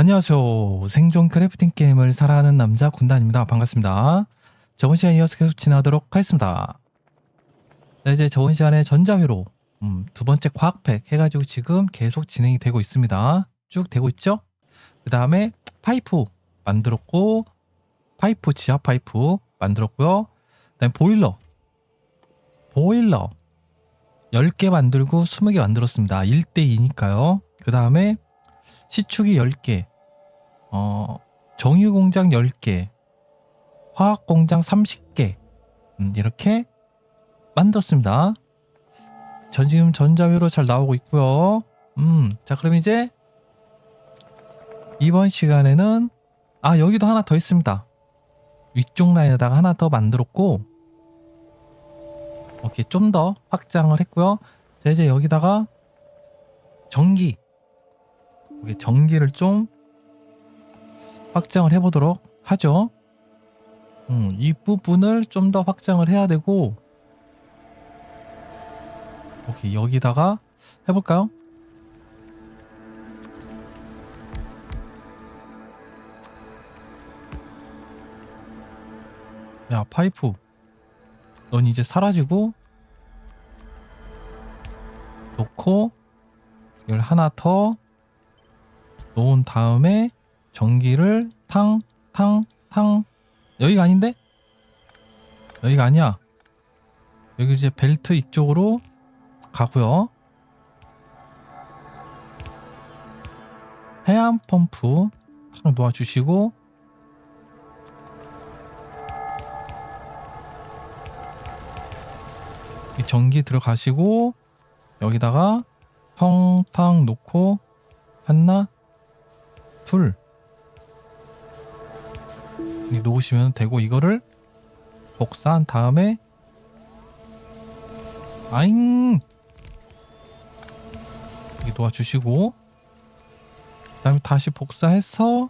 안녕하세요. 생존 크래프팅 게임을 사랑하는 남자 군단입니다. 반갑습니다. 저번 시간에 이어서 계속 진행하도록 하겠습니다. 네, 이제 저번 시간에 전자회로 음, 두 번째 과학팩 해가지고 지금 계속 진행이 되고 있습니다. 쭉 되고 있죠? 그 다음에 파이프 만들었고 파이프 지하 파이프 만들었고요. 그다음에 보일러 보일러 10개 만들고 20개 만들었습니다. 1대2니까요. 그 다음에 시축이 10개, 어, 정유공장 10개, 화학공장 30개, 음, 이렇게 만들었습니다. 전 지금 전자회로 잘 나오고 있고요. 음, 자, 그럼 이제 이번 시간에는, 아, 여기도 하나 더 있습니다. 위쪽 라인에다가 하나 더 만들었고, 이렇게 좀더 확장을 했고요. 자, 이제 여기다가 전기, 전기를 좀 확장을 해보도록 하죠. 음, 이 부분을 좀 더 확장을 해야 되고, 오케이, 여기다가 해볼까요? 야, 파이프. 넌 이제 사라지고, 놓고, 이걸 하나 더 놓은 다음에 전기를 탕, 탕, 탕. 여기가 아닌데? 여기가 아니야. 여기 이제 벨트 이쪽으로 가고요. 해안 펌프 탁 놓아주시고 이 전기 들어가시고 여기다가 텅탕 놓고 하나 둘 이렇게 놓으시면 되고 이거를 복사한 다음에 아잉! 이렇게 놓아주시고 그 다음에 다시 복사해서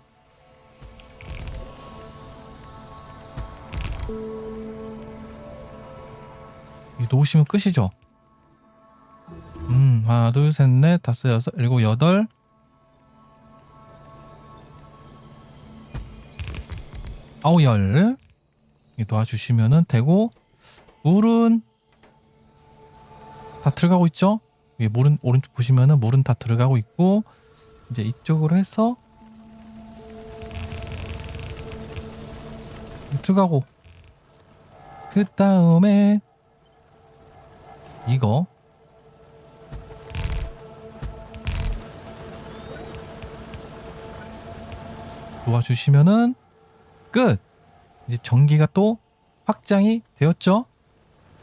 놓으시면 끝이죠. 음 하나 둘 셋 넷 다섯 여섯 일곱 여덟 아홉 열 이렇게 도와주시면은 되고 물은 다 들어가고 있죠? 위에 물은 오른쪽 보시면은 물은 다 들어가고 있고 이제 이쪽으로 해서 들어가고 그 다음에 이거 도와주시면은 끝! 이제 전기가 또 확장이 되었죠?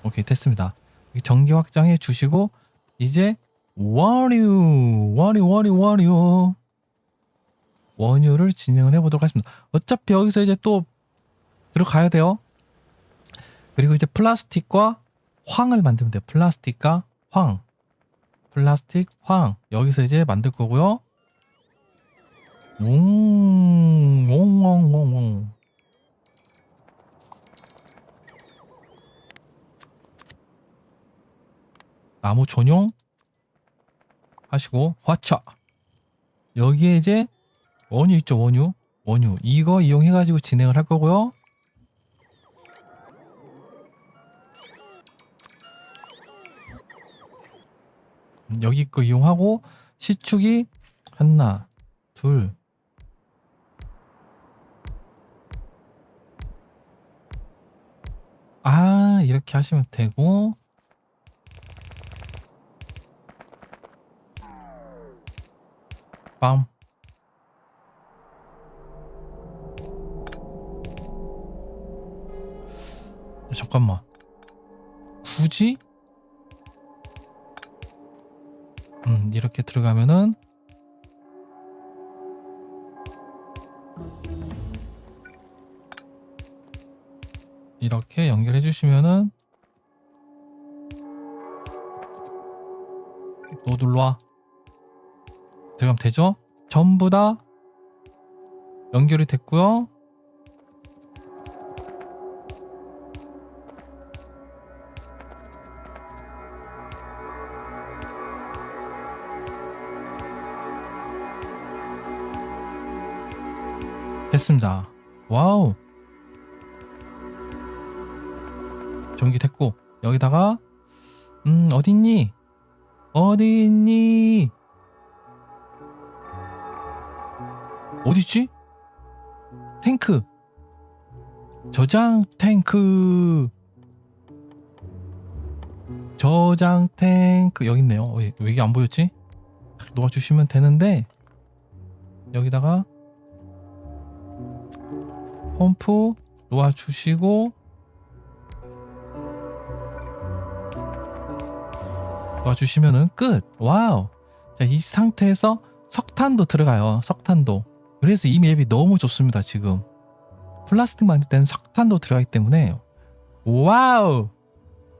오케이, 됐습니다. 이 전기 확장해 주시고, 이제 원유, 원유, 원유, 원유. 원유를 진행을 해보도록 하겠습니다. 어차피 여기서 이제 또 들어가야 돼요. 그리고 이제 플라스틱과 황을 만들면 돼요. 플라스틱과 황. 플라스틱, 황. 여기서 이제 만들 거고요. 옹, 나무 전용 하시고 화차. 여기에 이제 원유 있죠 원유? 원유. 이거 이용해 가지고 진행을 할 거고요. 음, 여기 거 이용하고 시축이 하나 둘. 아, 이렇게 하시면 되고, 빰. 잠깐만. 굳이? 음, 이렇게 들어가면은 이렇게 연결해 주시면은 너 눌러와 들어가면 되죠? 전부 다 연결이 됐고요. 됐습니다. 와우. 전기 됐고 여기다가 음 어딨니? 어딨니? 어딨지? 탱크 저장 탱크 저장 탱크 여기 있네요. 어, 왜 이게 안 보였지? 놓아주시면 되는데 여기다가 펌프 놓아주시고 놓아주시면은 끝. 와우. 자, 이 상태에서 석탄도 들어가요. 석탄도. 그래서 이 맵이 너무 좋습니다. 지금 플라스틱 만들 때는 석탄도 들어가기 때문에 와우.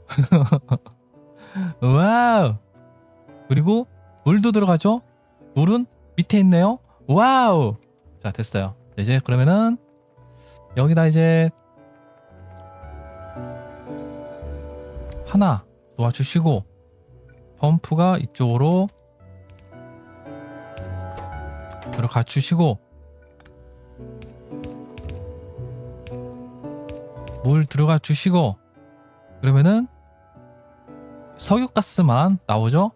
와우. 그리고 물도 들어가죠. 물은 밑에 있네요. 와우. 자, 됐어요. 이제 그러면은 여기다 이제 하나 놓아주시고 펌프가 이쪽으로 들어가 주시고 물 들어가 주시고 그러면은 석유가스만 나오죠?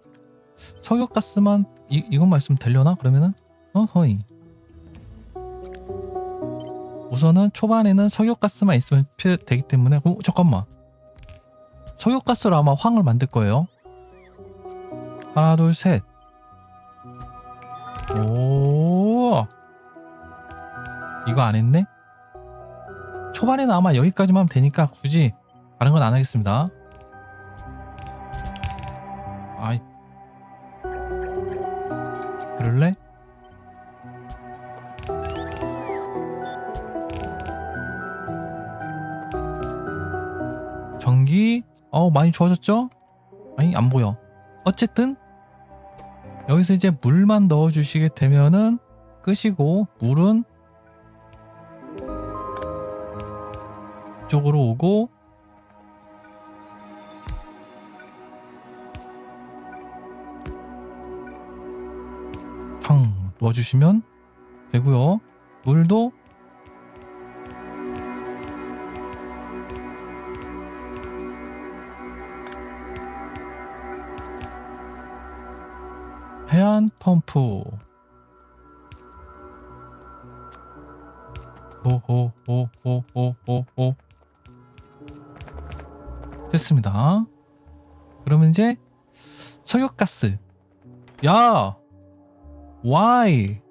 석유가스만 이, 이것만 있으면 되려나? 그러면은 어 허이 우선은 초반에는 석유가스만 있으면 필 되기 때문에 어 잠깐만 석유가스로 아마 황을 만들 거예요 하나 둘셋 오 이거 안 했네? 초반에는 아마 여기까지만 하면 되니까 굳이 다른 건 안 하겠습니다 아이 그럴래? 전기 어 많이 좋아졌죠? 아니 안 보여 어쨌든 여기서 이제 물만 넣어 주시게 되면은 끄시고 물은 이쪽으로 오고 탕 넣어주시면 되고요. 물도 해안 펌프. 오오오오오오오 됐습니다. 그러면 이제 석유가스 야 why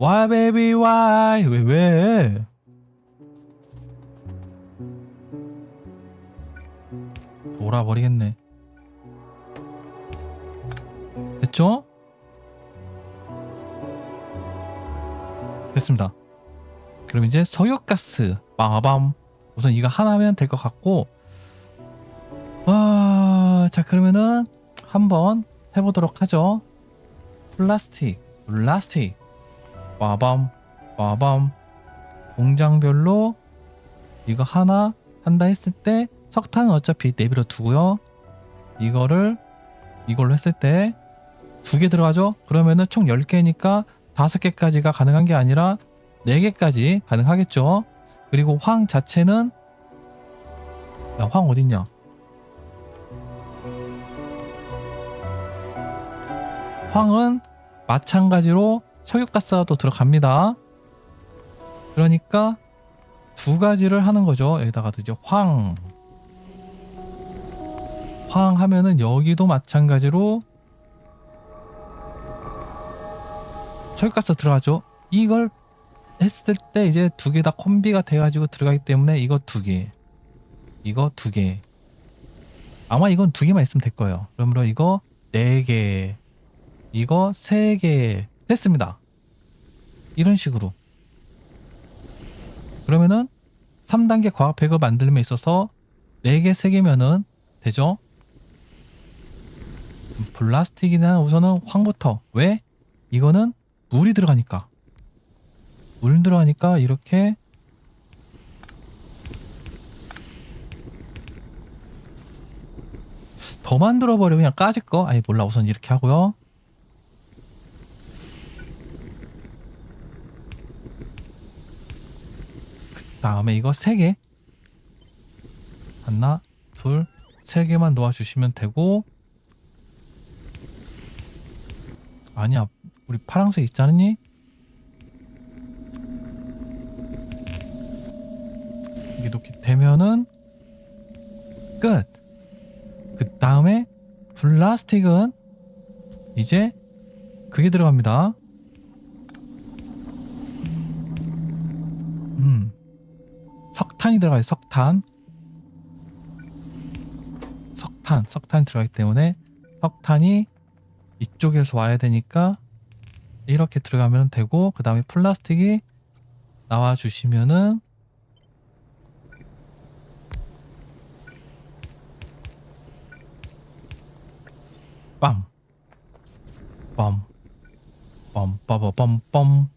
why baby why 왜 왜? 돌아버리겠네. 됐죠? 됐습니다. 그럼 이제 석유가스 빠밤 우선 이거 하나면 될 것 같고 와, 자 그러면은 한번 해보도록 하죠. 플라스틱, 플라스틱, 빠밤, 빠밤. 공장별로 이거 하나 한다 했을 때 석탄은 어차피 내비로 두고요. 이거를 이걸로 했을 때 두 개 들어가죠. 그러면은 총 10개니까 5개까지가 가능한 게 아니라 4개까지 가능하겠죠. 그리고 황 자체는 야, 황 어딨냐? 황은 마찬가지로 석유가스가 또 들어갑니다. 그러니까 두 가지를 하는 거죠. 여기다가도 이제 황. 황 하면은 여기도 마찬가지로 석유가스 들어가죠. 이걸 했을 때 이제 두 개 다 콤비가 돼가지고 들어가기 때문에 이거 두 개, 이거 두 개. 아마 이건 두 개만 있으면 될 거예요. 그러므로 이거 네 개, 이거 세개 됐습니다. 이런 식으로. 그러면은 3단계 과학팩을 만들면 있어서 4개, 3개면은 되죠? 플라스틱이나 우선은 황부터. 왜? 이거는 물이 들어가니까. 물 들어가니까 이렇게 더 만들어 버려 그냥 까짓 거 아니 몰라 우선 이렇게 하고요 다음에 이거 세 개. 하나, 둘, 세 개만 놓아주시면 되고. 아니야, 우리 파란색 있지 않니? 이게 이렇게 되면은 끝. 그 다음에 플라스틱은 이제 그게 들어갑니다. 음. 석탄이 들어가요. 석탄. 석탄, 석탄 들어가기 때문에 석탄이 이쪽에서 와야 되니까 이렇게 들어가면 되고 그 다음에 플라스틱이 나와 주시면은 빰. 빰. 빰, 빠바, 빰, 빰.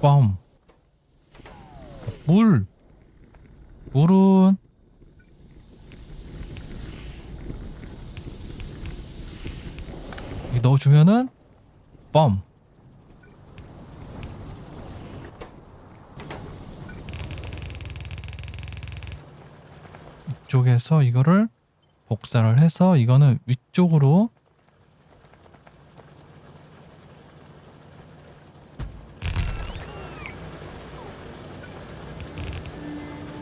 빰. 물. 물은 여기 넣어주면은 빰. 이쪽에서 이거를 복사를 해서 이거는 위쪽으로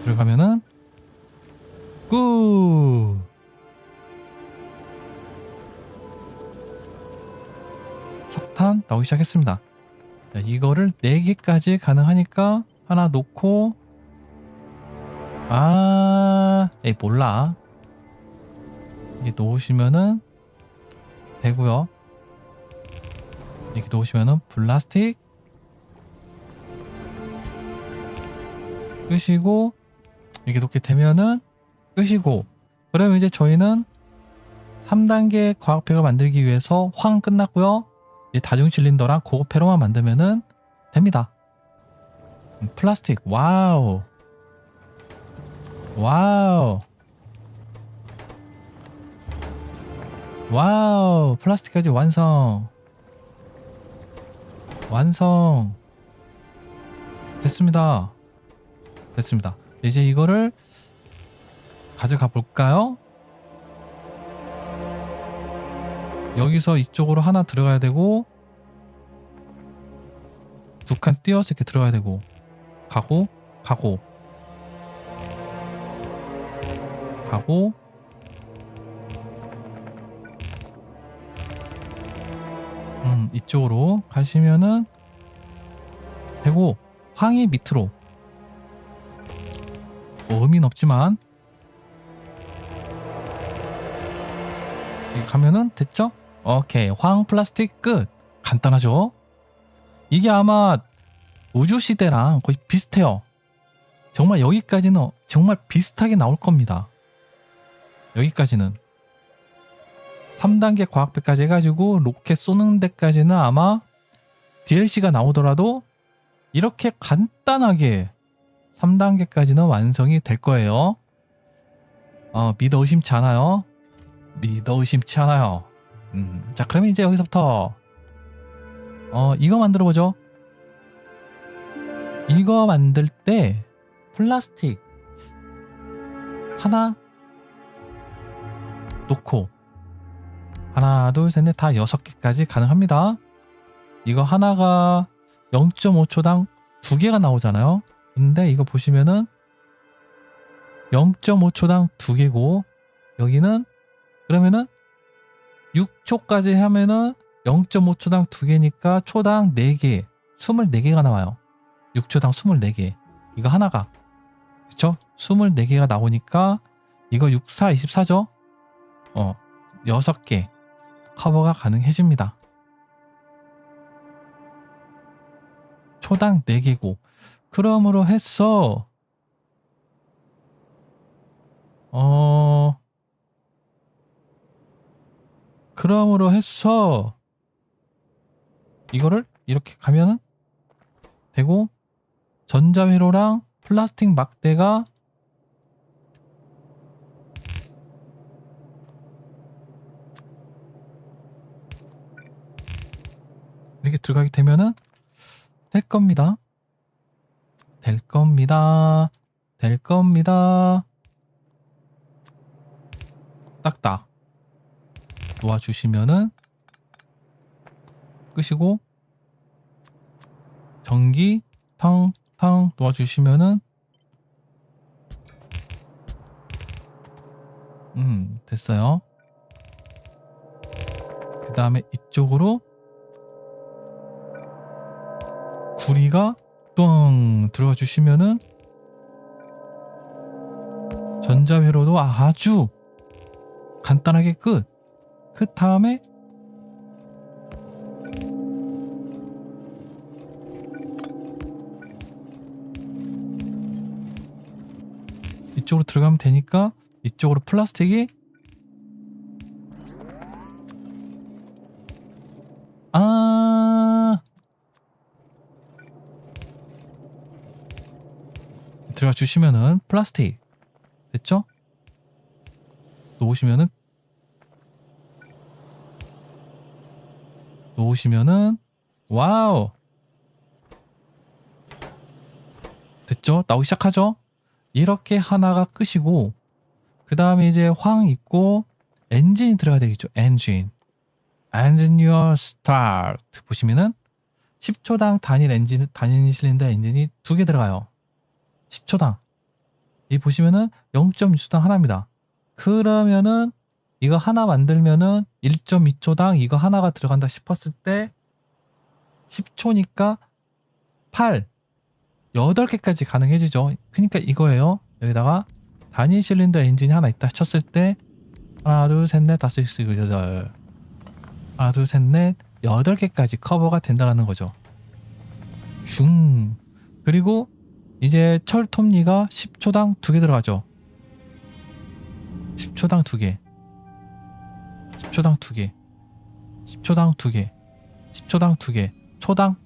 들어가면은 굿 석탄 나오기 시작했습니다. 자, 이거를 4개까지 가능하니까 하나 놓고. 아 에이 몰라. 이게 놓으시면은 되고요. 이렇게 놓으시면은 플라스틱. 끄시고 이렇게 놓게 되면은 끄시고 그러면 이제 저희는 3단계 과학팩을 만들기 위해서 황 끝났고요. 이제 다중 실린더랑 고급 회로만 만들면은 됩니다. 음, 플라스틱. 와우. 와우. 와우. 플라스틱까지 완성. 완성. 됐습니다. 됐습니다 이제 이거를 가져가 볼까요? 여기서 이쪽으로 하나 들어가야 되고 두 칸 띄어서 이렇게 들어가야 되고 가고 가고 가고 음 이쪽으로 가시면은 되고 황이 밑으로. 뭐 의미는 없지만 여기 가면은 됐죠? 오케이 황 플라스틱 끝 간단하죠? 이게 아마 우주 시대랑 거의 비슷해요. 정말 여기까지는 정말 비슷하게 나올 겁니다. 여기까지는 3단계 과학배까지 해가지고 로켓 쏘는 데까지는 아마 DLC가 나오더라도 이렇게 간단하게 3단계까지는 완성이 될 거예요. 어, 믿어 의심치 않아요. 믿어 의심치 않아요. 음, 자, 그러면 이제 여기서부터 어, 이거 만들어 보죠. 이거 만들 때 플라스틱 하나 놓고 하나 둘 셋 넷 다 여섯 개까지 가능합니다. 이거 하나가 0.5초당 두 개가 나오잖아요. 근데 이거 보시면은 0.5초당 두 개고 여기는 그러면은 6초까지 하면은 0.5초당 두 개니까 초당 4개, 24개가 나와요. 6초당 24개. 이거 하나가. 그쵸? 24개가 나오니까 이거 6, 4, 24죠? 어, 6개 커버가 가능해집니다. 초당 4개고. 그러므로 해서 어 그러므로 해서 이거를 이렇게 가면은 되고 전자회로랑 플라스틱 막대가 이렇게 들어가게 되면은 될 겁니다. 될 겁니다. 될 겁니다. 딱딱 놓아주시면은 끄시고 전기 탕탕 놓아주시면은 음 됐어요. 그 다음에 이쪽으로 구리가 뚱 들어가 주시면은 전자회로도 아주 간단하게 끝. 그 다음에 이쪽으로 들어가면 되니까 이쪽으로 플라스틱이 아 들어가 주시면은 플라스틱 됐죠? 놓으시면은 놓으시면은 와우 됐죠? 나오기 시작하죠? 이렇게 하나가 끄시고 그 다음에 이제 황 있고 엔진이 들어가야 되겠죠 엔진 유어 스타트 보시면은 10초당 단일 엔진 단일 실린더 엔진이 두 개 들어가요 10초당 이 보시면은 0.2초당 하나입니다 그러면은 이거 하나 만들면은 1.2초당 이거 하나가 들어간다 싶었을 때 10초니까 8 8개까지 가능해지죠. 그러니까 이거예요. 여기다가 단위 실린더 엔진이 하나 있다 쳤을 때 하나 둘 셋 넷 다섯 여섯 일곱 여덟 하나 둘 셋 넷 여덟 개까지 커버가 된다는 거죠. 슝 그리고 이제 철 톱니가 10초당 두개 들어가죠. 10초당 두 개. 10초당 두 개. 10초당 두 개. 10초당 두 개. 초당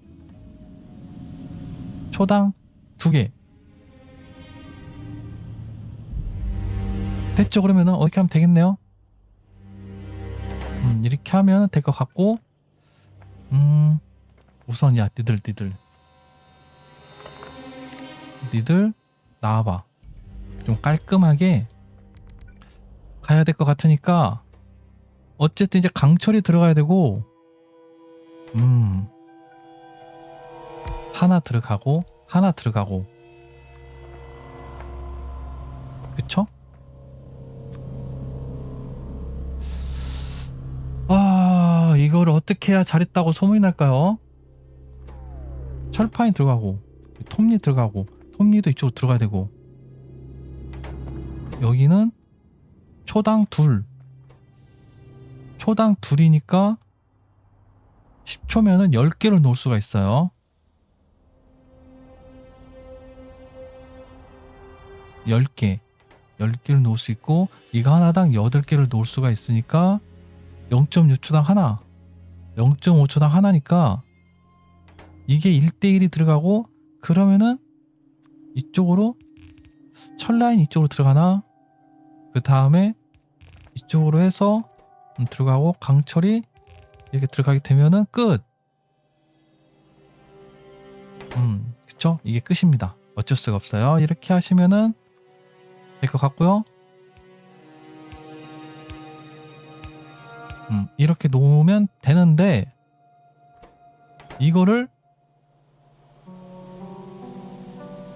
초당 두 개. 됐죠? 그러면은 이렇게 하면 되겠네요. 음, 이렇게 하면 될 것 같고, 음, 우선 야, 니들, 니들, 니들 나와봐. 좀 깔끔하게 가야 될 것 같으니까, 어쨌든 이제 강철이 들어가야 되고, 음, 하나 들어가고 하나 들어가고 그쵸? 아 이거를 어떻게 해야 잘했다고 소문이 날까요? 철판이 들어가고 톱니 들어가고 톱니도 이쪽으로 들어가야 되고 여기는 초당 둘 초당 둘이니까 10초면은 10개를 놓을 수가 있어요. 10개. 10개를 놓을 수 있고 이거 하나당 8개를 놓을 수가 있으니까 0.6초당 하나. 0.5초당 하나니까 이게 1대1이 들어가고 그러면은 이쪽으로 철라인 이쪽으로 들어가나 그 다음에 이쪽으로 해서 음, 들어가고 강철이 이렇게 들어가게 되면은 끝. 음, 그쵸? 이게 끝입니다. 어쩔 수가 없어요. 이렇게 하시면은 될 것 같고요. 음, 이렇게 놓으면 되는데 이거를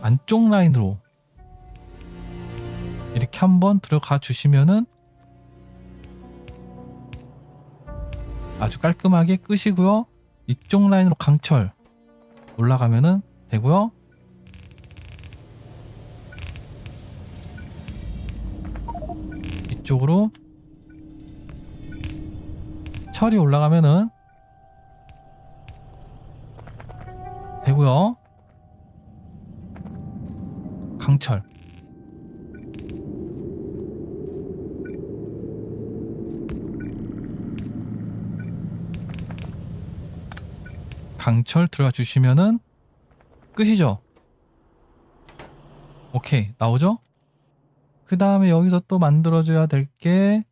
안쪽 라인으로 이렇게 한번 들어가 주시면은 아주 깔끔하게 끄시고요. 이쪽 라인으로 강철 올라가면은 되고요. 이쪽으로 철이 올라가면은 되고요. 강철 강철 들어가 주시면은 끝이죠. 오케이 나오죠? 그 다음에 여기서 또 만들어줘야 될 게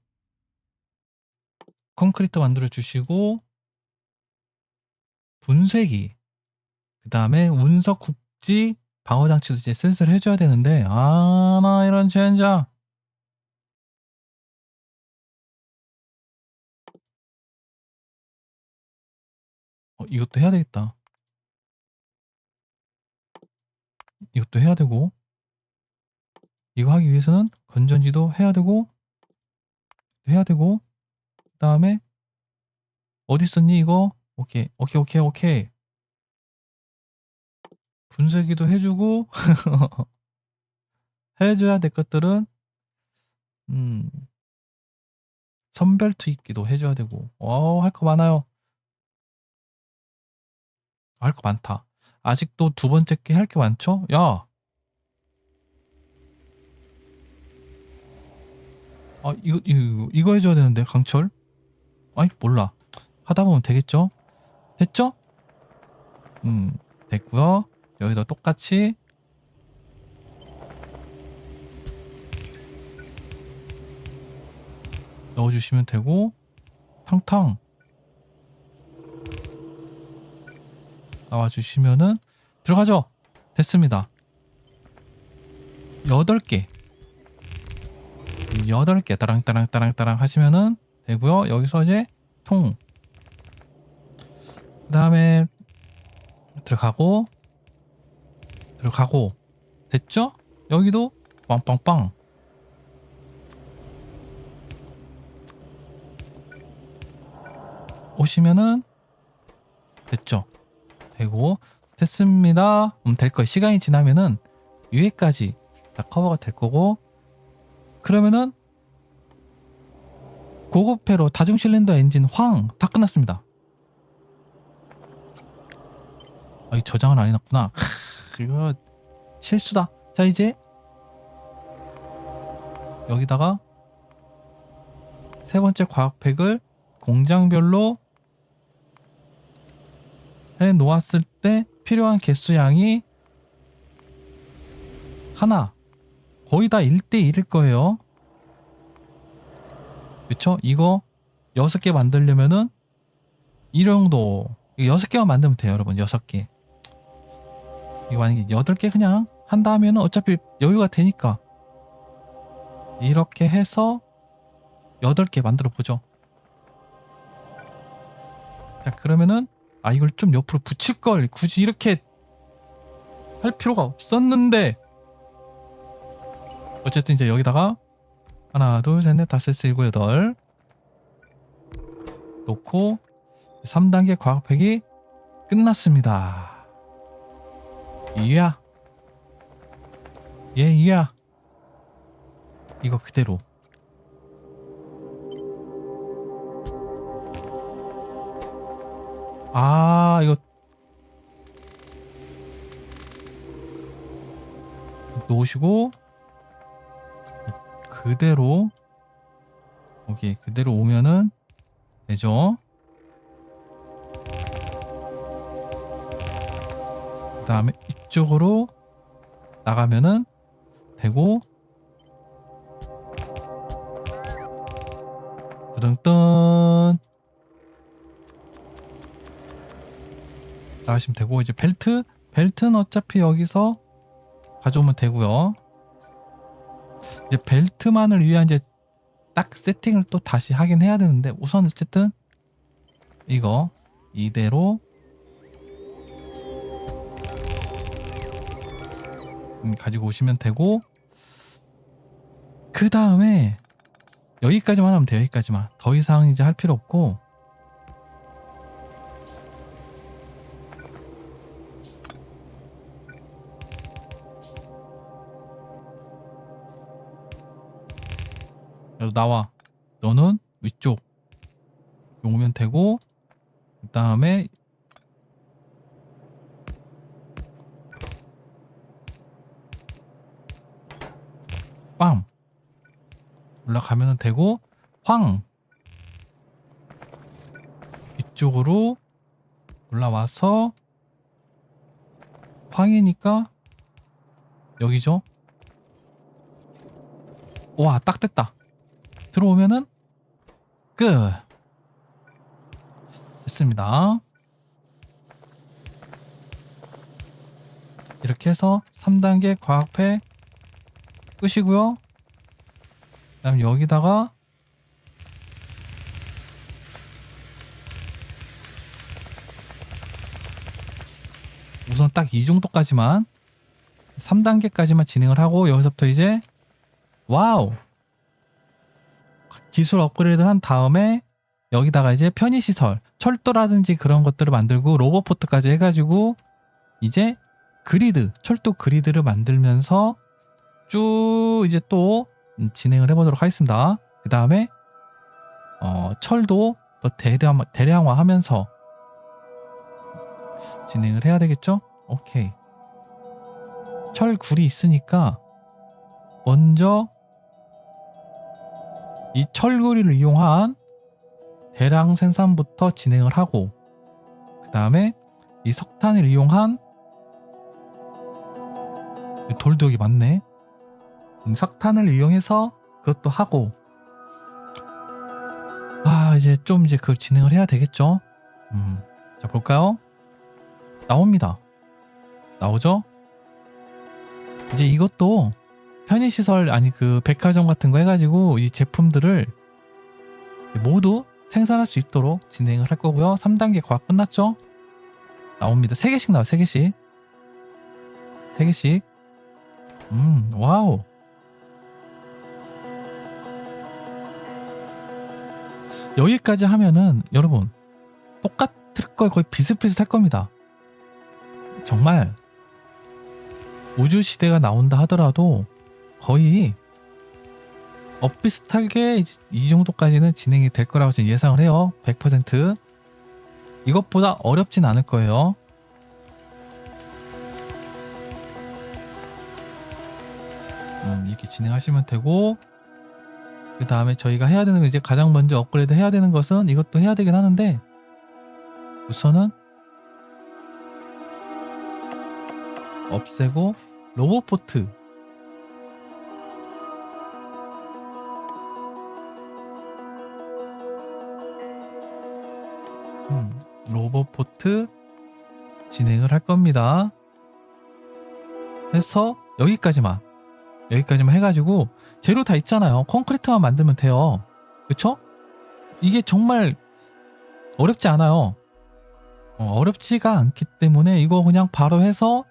콘크리트 만들어 주시고 분쇄기, 그 다음에 운석 국지 방어 장치도 이제 슬슬 해줘야 되는데 아 나 이런 젠장. 어, 이것도 해야 되겠다. 이것도 해야 되고 이거 하기 위해서는 건전지도 해야 되고 해야 되고 그 다음에 어디 있었니 이거 오케이 오케이 오케이 오케이 분쇄기도 해주고 해줘야 될 것들은 음 선별 투입기도 해줘야 되고 어할 거 많아요 할 거 많다 아직도 두 번째 게 할 게 많죠 야 아, 이거, 이거, 이거 해줘야 되는데, 강철? 아니, 몰라. 하다 보면 되겠죠? 됐죠? 음, 됐고요 여기다 똑같이. 넣어주시면 되고, 탕탕. 나와주시면은, 들어가죠? 됐습니다. 8개. 8개 따랑따랑 따랑따랑 하시면은 되고요. 여기서 이제 통. 그 다음에 들어가고 들어가고 됐죠? 여기도 빵빵빵 오시면은 됐죠? 되고 됐습니다. 음, 될 거예요. 시간이 지나면은 위에까지 다 커버가 될 거고 그러면은 고급회로 다중 실린더 엔진 황 다 끝났습니다. 아, 이 저장을 안 해놨구나. 크, 이거 실수다. 자 이제 여기다가 세 번째 과학팩을 공장별로 해 놓았을 때 필요한 개수량이 하나 거의 다 1대1일 거예요. 그쵸? 이거 6개 만들려면은 이 정도 이거 6개만 만들면 돼요 여러분 6개 만약에 8개 그냥 한다 하면은 어차피 여유가 되니까. 이렇게 해서 8개 만들어 보죠. 자 그러면은 아 이걸 좀 옆으로 붙일 걸 굳이 이렇게 할 필요가 없었는데. 어쨌든 이제 여기다가 하나 둘셋넷 다섯 일곱 여덟 놓고 3단계 과학팩이 끝났습니다. 이야. 예 이야. 이거 그대로. 아 이거. 놓으시고 그대로 여기 그대로 오면은 되죠. 그 다음에 이쪽으로 나가면은 되고. 뜨등뜬. 나가시면 되고 이제 벨트? 벨트는 어차피 여기서 가져오면 되고요. 이제 벨트만을 위한 이제 딱 세팅을 또 다시 하긴 해야 되는데 우선 어쨌든 이거 이대로 가지고 오시면 되고 그 다음에 여기까지만 하면 돼요 여기까지만 더 이상 이제 할 필요 없고 나와. 너는 위쪽. 오면 되고 그 다음에 빵 올라가면 되고 황. 이쪽으로 올라와서 황이니까 여기죠. 와 딱 됐다. 들어오면은 끝. 됐습니다. 이렇게 해서 3단계 과학패 끝이고요. 그다음 여기다가 우선 딱 이 정도까지만 3단계까지만 진행을 하고 여기서부터 이제 와우 기술 업그레이드 한 다음에 여기다가 이제 편의시설 철도라든지 그런 것들을 만들고 로봇포트까지 해가지고 이제 그리드 철도 그리드를 만들면서 쭉 이제 또 진행을 해보도록 하겠습니다. 그 다음에 어, 철도 더 대량, 대량화하면서 진행을 해야 되겠죠? 오케이. 철굴이 있으니까 먼저 이 철구리를 이용한 대량 생산부터 진행을 하고 그 다음에 이 석탄을 이용한 돌도 여기 많네 음, 석탄을 이용해서 그것도 하고 아 이제 좀 이제 그걸 진행을 해야 되겠죠 음, 자 볼까요 나옵니다 나오죠 이제 이것도 편의시설 아니 그 백화점 같은 거 해가지고 이 제품들을 모두 생산할 수 있도록 진행을 할 거고요. 3단계 과학 끝났죠? 나옵니다. 3개씩 나와요. 3개씩. 3개씩. 음, 와우. 여기까지 하면은 여러분 똑같을 걸 거의 비슷비슷할 겁니다. 정말 우주 시대가 나온다 하더라도 거의 엇비슷하게 이 정도까지는 진행이 될 거라고 저는 예상을 해요. 100%. 이것보다 어렵진 않을 거예요. 음, 이렇게 진행하시면 되고 그 다음에 저희가 해야 되는 거 이제 가장 먼저 업그레이드 해야 되는 것은 이것도 해야 되긴 하는데 우선은 없애고 로봇포트 음, 로봇포트 진행을 할 겁니다. 해서 여기까지만 여기까지만 해가지고 재료 다 있잖아요. 콘크리트만 만들면 돼요. 그쵸? 이게 정말 어렵지 않아요. 어, 어렵지가 않기 때문에 이거 그냥 바로 해서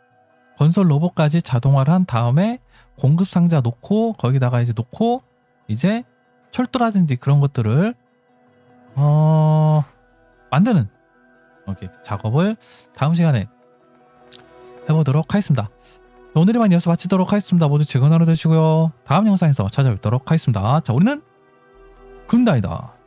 건설 로봇까지 자동화를 한 다음에 공급 상자 놓고 거기다가 이제 놓고 이제 철도라든지 그런 것들을 어 만드는 오케이 작업을 다음 시간에 해보도록 하겠습니다. 오늘이만 이어서 마치도록 하겠습니다. 모두 즐거운 하루 되시고요. 다음 영상에서 찾아뵙도록 하겠습니다. 자, 우리는 군다이다.